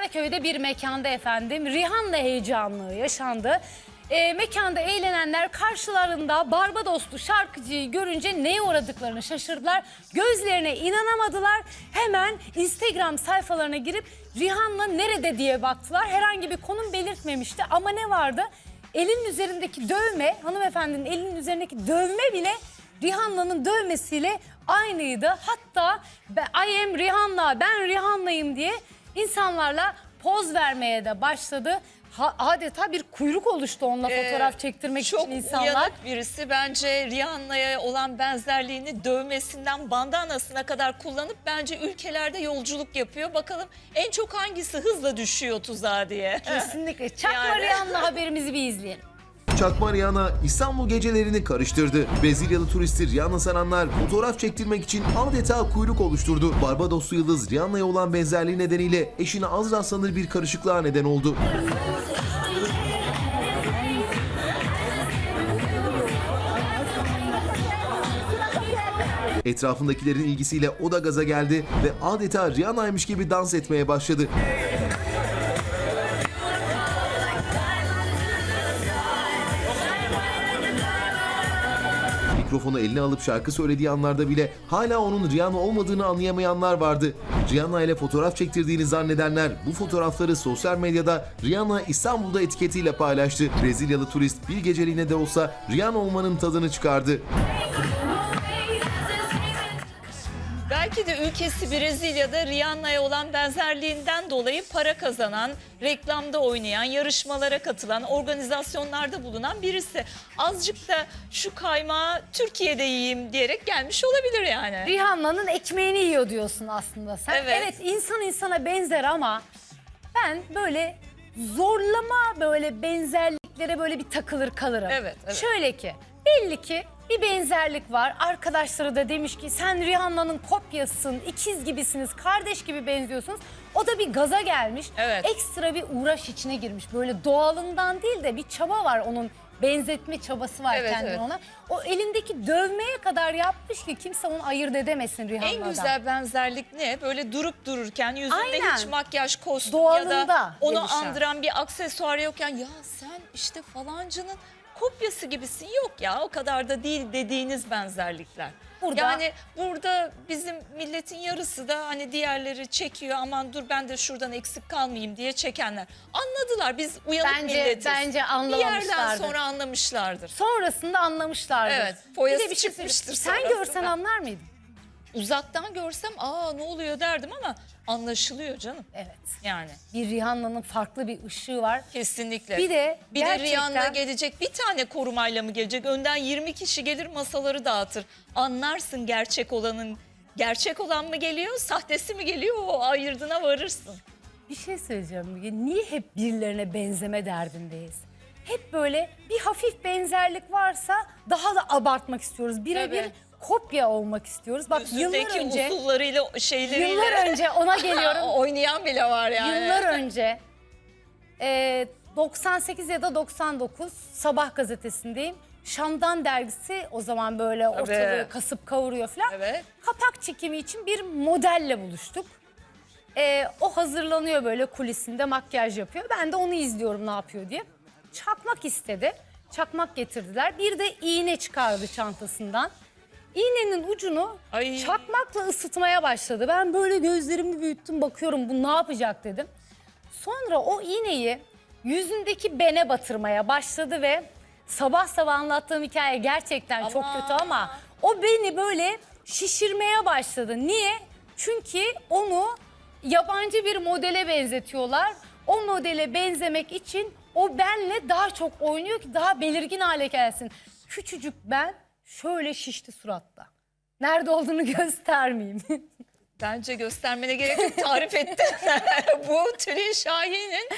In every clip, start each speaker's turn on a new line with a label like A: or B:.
A: Karaköy'de bir mekanda efendim Rihanna heyecanlığı yaşandı. Ee, mekanda eğlenenler karşılarında Barbadoslu şarkıcıyı görünce neye uğradıklarını şaşırdılar. Gözlerine inanamadılar. Hemen Instagram sayfalarına girip Rihanna nerede diye baktılar. Herhangi bir konum belirtmemişti ama ne vardı? Elin üzerindeki dövme, hanımefendinin elinin üzerindeki dövme bile Rihanna'nın dövmesiyle aynıydı. Hatta I am Rihanna, ben Rihanna'yım diye insanlarla poz vermeye de başladı. Ha- adeta bir kuyruk oluştu onunla
B: Ee,
A: fotoğraf çektirmek
B: Çok
A: için insanlar.
B: uyanık birisi bence Rihanna'ya olan benzerliğini dövmesinden bandanasına kadar kullanıp bence ülkelerde yolculuk yapıyor. Bakalım en çok hangisi hızla düşüyor tuzağa diye.
A: Kesinlikle. Çakma
B: Yani.
A: Rihanna haberimizi bir izleyelim.
C: Çakma Rihanna İstanbul gecelerini karıştırdı. Brezilyalı turisti Rihanna sananlar fotoğraf çektirmek için adeta kuyruk oluşturdu. Barbadoslu yıldız Rihanna'ya olan benzerliği nedeniyle eşine az rastlanır bir karışıklığa neden oldu. Etrafındakilerin ilgisiyle o da gaza geldi ve adeta Rihanna'ymış gibi dans etmeye başladı. Mikrofonu eline alıp şarkı söylediği anlarda bile hala onun Rihanna olmadığını anlayamayanlar vardı. Rihanna ile fotoğraf çektirdiğini zannedenler bu fotoğrafları sosyal medyada Rihanna İstanbul'da etiketiyle paylaştı. Brezilyalı turist bir geceliğine de olsa Rihanna olmanın tadını çıkardı.
B: Belki de ülkesi Brezilya'da Rihanna'ya olan benzerliğinden dolayı para kazanan, reklamda oynayan, yarışmalara katılan, organizasyonlarda bulunan birisi. Azıcık da şu kaymağı Türkiye'de yiyeyim diyerek gelmiş olabilir yani.
A: Rihanna'nın ekmeğini yiyor diyorsun aslında sen.
B: Evet.
A: insan insana benzer ama ben böyle zorlama böyle benzerliklere böyle bir takılır kalırım.
B: Evet, evet.
A: Şöyle ki belli ki bir benzerlik var. Arkadaşları da demiş ki sen Rihanna'nın kopyasısın, ikiz gibisiniz, kardeş gibi benziyorsunuz. O da bir gaza gelmiş.
B: Evet.
A: Ekstra bir uğraş içine girmiş. Böyle doğalından değil de bir çaba var onun benzetme çabası var
B: Evet,
A: kendine
B: evet.
A: ona. O elindeki dövmeye kadar yapmış ki kimse onu ayırt edemesin Rihanna'dan.
B: En güzel benzerlik ne? Böyle durup dururken yüzünde
A: Aynen.
B: hiç makyaj, kostüm
A: Doğalında
B: ya da onu
A: gelişen.
B: andıran bir aksesuar yokken ya sen işte falancının kopyası gibisin. Yok ya o kadar da değil dediğiniz benzerlikler.
A: Burada-
B: Yani burada bizim milletin yarısı da hani diğerleri çekiyor aman dur ben de şuradan eksik kalmayayım diye çekenler. Anladılar biz uyanık
A: Bence-
B: milletiz.
A: bence
B: Bir yerden
A: anlamamışlardır.
B: sonra anlamışlardır.
A: Sonrasında anlamışlardır.
B: Evet, foyası
A: Bir de bir şey
B: çıkmıştır.
A: Sen görsen anlar mıydın?
B: Uzaktan görsem aa ne oluyor derdim ama anlaşılıyor canım.
A: Evet.
B: Yani.
A: Bir Rihanna'nın farklı bir ışığı var.
B: Kesinlikle.
A: Bir de
B: bir de
A: gerçekten-
B: Rihanna gelecek. Bir tane korumayla mı gelecek? Önden 20 kişi gelir masaları dağıtır. Anlarsın gerçek olanın gerçek olan mı geliyor, sahtesi mi geliyor? O ayırdına varırsın.
A: Bir şey söyleyeceğim Müge. Niye hep birilerine benzeme derdindeyiz? Hep böyle bir hafif benzerlik varsa daha da abartmak istiyoruz. Birebir
B: Evet.
A: Kopya olmak istiyoruz. Bak yıllar önce,
B: usullarıyla, şeyleriyle
A: yıllar önce ona geliyorum.
B: oynayan bile var yani.
A: Yıllar önce e, 98 ya da 99 Sabah gazetesindeyim. Şam'dan dergisi o zaman böyle ortalığı kasıp kavuruyor falan.
B: Evet.
A: Kapak çekimi için bir modelle buluştuk. E, o hazırlanıyor böyle kulisinde makyaj yapıyor. Ben de onu izliyorum ne yapıyor diye. Çakmak istedi. Çakmak getirdiler. Bir de iğne çıkardı çantasından. İğnenin ucunu
B: Ay.
A: çakmakla ısıtmaya başladı. Ben böyle gözlerimi büyüttüm bakıyorum bu ne yapacak dedim. Sonra o iğneyi yüzündeki bene batırmaya başladı ve sabah sabah anlattığım hikaye gerçekten çok
B: Aman.
A: kötü ama o beni böyle şişirmeye başladı. Niye? Çünkü onu yabancı bir modele benzetiyorlar. O modele benzemek için o benle daha çok oynuyor ki daha belirgin hale gelsin. Küçücük ben şöyle şişti suratta. Nerede olduğunu göstermeyeyim.
B: Bence göstermene gerek yok. Tarif etti. Bu Tülin Şahin'in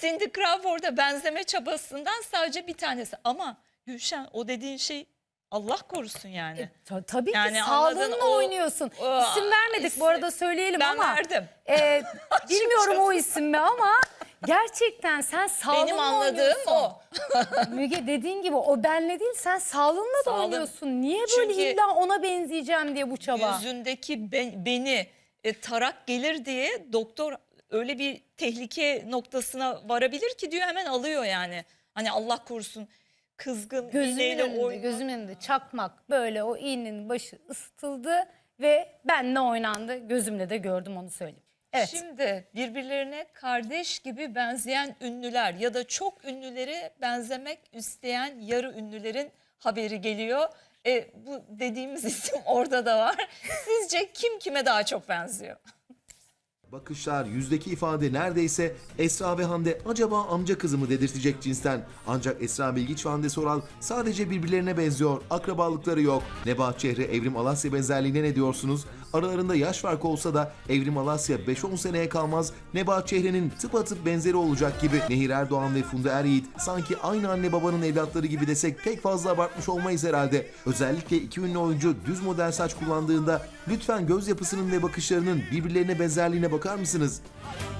B: Cindy Crawford'a benzeme çabasından sadece bir tanesi. Ama Gülşen o dediğin şey Allah korusun yani.
A: Ta- tabii
B: Yani
A: ki sağlığınla
B: o-
A: oynuyorsun.
B: o-
A: isim vermedik
B: isim-
A: bu arada söyleyelim
B: Ben
A: ama.
B: verdim.
A: e, bilmiyorum o isim mi ama gerçekten sen sağlığınla
B: Benim anladığım
A: oynuyorsun.
B: o.
A: Müge dediğin gibi o benle değil sen sağlığınla da
B: Sağlığım.
A: oynuyorsun. Niye böyle
B: Çünkü
A: illa ona benzeyeceğim diye bu çaba?
B: Yüzündeki be- beni e, tarak gelir diye doktor öyle bir tehlike noktasına varabilir ki diyor hemen alıyor yani. Hani Allah korusun kızgın
A: Gözümün
B: iğneyle
A: önünde,
B: oynuyor.
A: gözümün önünde çakmak böyle o iğnenin başı ısıtıldı ve benle oynandı. Gözümle de gördüm onu söyleyeyim. Evet.
B: Şimdi birbirlerine kardeş gibi benzeyen ünlüler ya da çok ünlülere benzemek isteyen yarı ünlülerin haberi geliyor. E, bu dediğimiz isim orada da var. Sizce kim kime daha çok benziyor?
C: Bakışlar, yüzdeki ifade neredeyse Esra ve Hande acaba amca kızı mı dedirtecek cinsten. Ancak Esra Bilgiç ve Hande Soral sadece birbirlerine benziyor, akrabalıkları yok. Nebahat Çehre, Evrim Alasya benzerliğine ne diyorsunuz? Aralarında yaş farkı olsa da Evrim Alasya 5-10 seneye kalmaz Nebahat Çehre'nin tıpatıp benzeri olacak gibi. Nehir Erdoğan ve Funda Eryiğit sanki aynı anne babanın evlatları gibi desek pek fazla abartmış olmayız herhalde. Özellikle iki ünlü oyuncu düz model saç kullandığında lütfen göz yapısının ve bakışlarının birbirlerine benzerliğine bakar mısınız?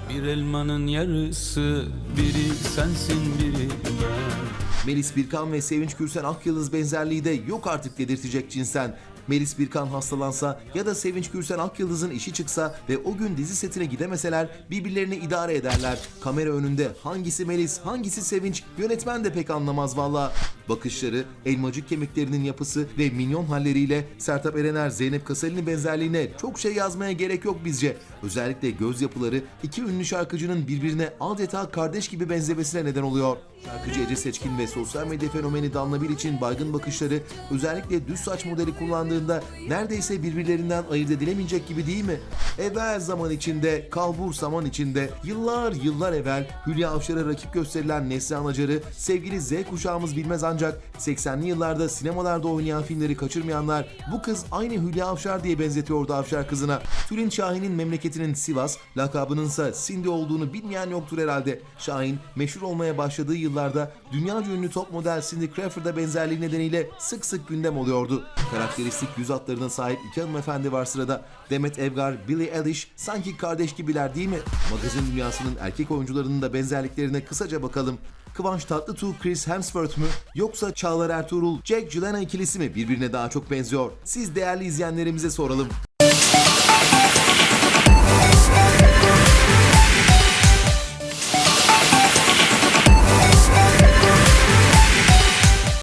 D: Bir elmanın yarısı biri sensin biri ben
C: Melis Birkan ve Sevinç Gürsen Akyıldız benzerliği de yok artık dedirtecek cinsten. Melis Birkan hastalansa ya da Sevinç Gürsen Akyıldız'ın işi çıksa ve o gün dizi setine gidemeseler birbirlerini idare ederler. Kamera önünde hangisi Melis hangisi Sevinç yönetmen de pek anlamaz valla. Bakışları, elmacık kemiklerinin yapısı ve minyon halleriyle Sertab Erener Zeynep Kasali'nin benzerliğine çok şey yazmaya gerek yok bizce. Özellikle göz yapıları iki ünlü şarkıcının birbirine adeta kardeş gibi benzemesine neden oluyor. Şarkıcı Ece Seçkin ve sosyal medya fenomeni Danla Bilic'in baygın bakışları özellikle düz saç modeli kullandığında neredeyse birbirlerinden ayırt edilemeyecek gibi değil mi? Evvel zaman içinde, kalbur zaman içinde, yıllar yıllar evvel Hülya Avşar'a rakip gösterilen Neslihan Acar'ı sevgili Z kuşağımız bilmez ancak 80'li yıllarda sinemalarda oynayan filmleri kaçırmayanlar bu kız aynı Hülya Avşar diye benzetiyordu Avşar kızına. Tülin Şahin'in memleketinin Sivas, lakabınınsa Cindy olduğunu bilmeyen yoktur herhalde. Şahin meşhur olmaya başladığı yıllarda dünyaca ünlü top model Cindy Crawford'a benzerliği nedeniyle sık sık gündem oluyordu. Karakteristik yüz hatlarına sahip iki hanımefendi var sırada. Demet Evgar, Billie Eilish sanki kardeş gibiler değil mi? Magazin dünyasının erkek oyuncularının da benzerliklerine kısaca bakalım. Kıvanç Tatlıtuğ, Chris Hemsworth mü? Yoksa Çağlar Ertuğrul, Jack Gyllenhaal ikilisi mi birbirine daha çok benziyor? Siz değerli izleyenlerimize soralım.